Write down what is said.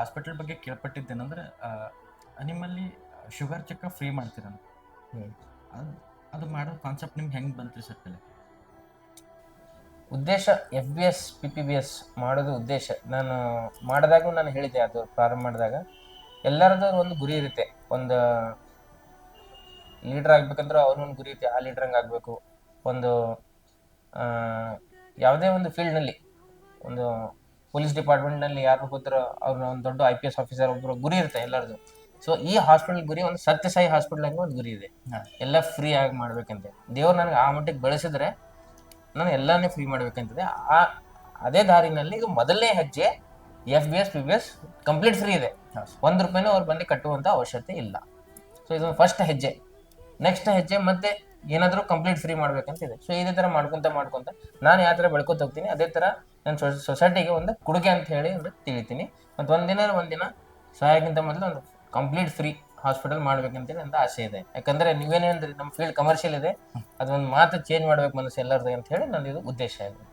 Hospital ಬಗ್ಗೆ ಕೇಳ್ಪಟ್ಟಿದ್ದೇನೆಂದ್ರೆ ನಿಮ್ಮಲ್ಲಿ sugar check free ಮಾಡ್ತೀರಂತ. ಅದು ಅದು ಮಾಡೋ ಕಾನ್ಸೆಪ್ಟ್ ನಿಮ್ಗೆ ಹೆಂಗೆ ಬಂತು ಸರ್ ತಲೆ? ಉದ್ದೇಶ F B S P P B S ಮಾಡೋದು ಉದ್ದೇಶ. ನಾನು ಮಾಡಿದಾಗ ನಾನು ಹೇಳಿದೆ ಅದು ಪ್ರಾರಂಭ ಮಾಡಿದಾಗ. ಎಲ್ಲರದ್ದು ಒಂದು ಗುರಿ ಇರುತ್ತೆ. ಒಂದು ಲೀಡ್ರ್ ಆಗ್ಬೇಕಂದ್ರೆ ಅವ್ರೊಂದು ಗುರಿ ಇರುತ್ತೆ. ಆ ಲೀಡ್ರ್ ಹಂಗೆ ಆಗಬೇಕು. ಒಂದು ಯಾವುದೇ ಒಂದು ಫೀಲ್ಡ್ನಲ್ಲಿ ಒಂದು ಪೊಲೀಸ್ ಡಿಪಾರ್ಟ್ಮೆಂಟ್ನಲ್ಲಿ ಯಾರು ಹೋದ್ರ ಅವ್ರನ್ನ ಒಂದು ದೊಡ್ಡ ಐ ಪಿ ಎಸ್ ಆಫೀಸರ್ ಒಬ್ಬರು ಗುರಿ ಇರುತ್ತೆ ಎಲ್ಲರದು ಸೊ ಈ ಹಾಸ್ಪಿಟಲ್ ಗುರಿ ಒಂದು ಸತ್ಯಸಾಯಿ ಹಾಸ್ಪಿಟಲ್ ಹಂಗೆ ಒಂದು ಗುರಿ ಇದೆ. ಎಲ್ಲ ಫ್ರೀ ಆಗಿ ಮಾಡ್ಬೇಕಂತ. ದೇವ್ರು ನನಗೆ ಆ ಮಟ್ಟಿಗೆ ಬೆಳೆಸಿದ್ರೆ ನಾನು ಎಲ್ಲಾನೇ ಫ್ರೀ ಮಾಡ್ಬೇಕಂತಿದೆ. ಆ ಅದೇ ದಾರಿನಲ್ಲಿ ಈಗ ಮೊದಲನೇ ಹೆಜ್ಜೆ F B S P B S complete free ಇದೆ. ಒಂದು ರೂಪಾಯಿನೂ ಅವ್ರು ಬಂದು ಕಟ್ಟುವಂಥ ಅವಶ್ಯಕತೆ ಇಲ್ಲ. ಸೊ ಇದು ಫಸ್ಟ್ ಹೆಜ್ಜೆ. ನೆಕ್ಸ್ಟ್ ಹೆಜ್ಜೆ ಮತ್ತೆ ಏನಾದರೂ ಕಂಪ್ಲೀಟ್ ಫ್ರೀ ಮಾಡ್ಬೇಕಂತಿದೆ. ಸೊ ಇದೇ ಥರ ಮಾಡ್ಕೊಂತ ಮಾಡ್ಕೊಂತ ನಾನು ಯಾವ ಥರ ಬೆಳ್ಕೊತ ಹೋಗ್ತೀನಿ, ಅದೇ ಥರ ನನ್ನ ಸೊಸೈಟಿಗೆ ಒಂದು ಕೊಡುಗೆ ಅಂತ ಹೇಳಿ ಒಂದು ತಿಳಿತೀನಿ. ಮತ್ತು ಒಂದಿನ ಒಂದಿನ ಸಹಾಯಕ್ಕಿಂತ ಮೊದಲು ಒಂದು ಕಂಪ್ಲೀಟ್ ಫ್ರೀ ಹಾಸ್ಪಿಟಲ್ ಮಾಡ್ಬೇಕಂತೇಳಿ ಅಂತ ಆಸೆ ಇದೆ. ಯಾಕಂದ್ರೆ ನೀವೇನೇನ್ರಿ ನಮ್ಮ ಫೀಲ್ಡ್ ಕಮರ್ಷಿಯಲ್ ಇದೆ, ಅದೊಂದು ಮಾತು ಚೇಂಜ್ ಮಾಡ್ಬೇಕು ಮನಸ್ಸು ಎಲ್ಲರದ್ದು ಅಂತ ಹೇಳಿ ನಂದು ಇದು ಉದ್ದೇಶ ಇದೆ.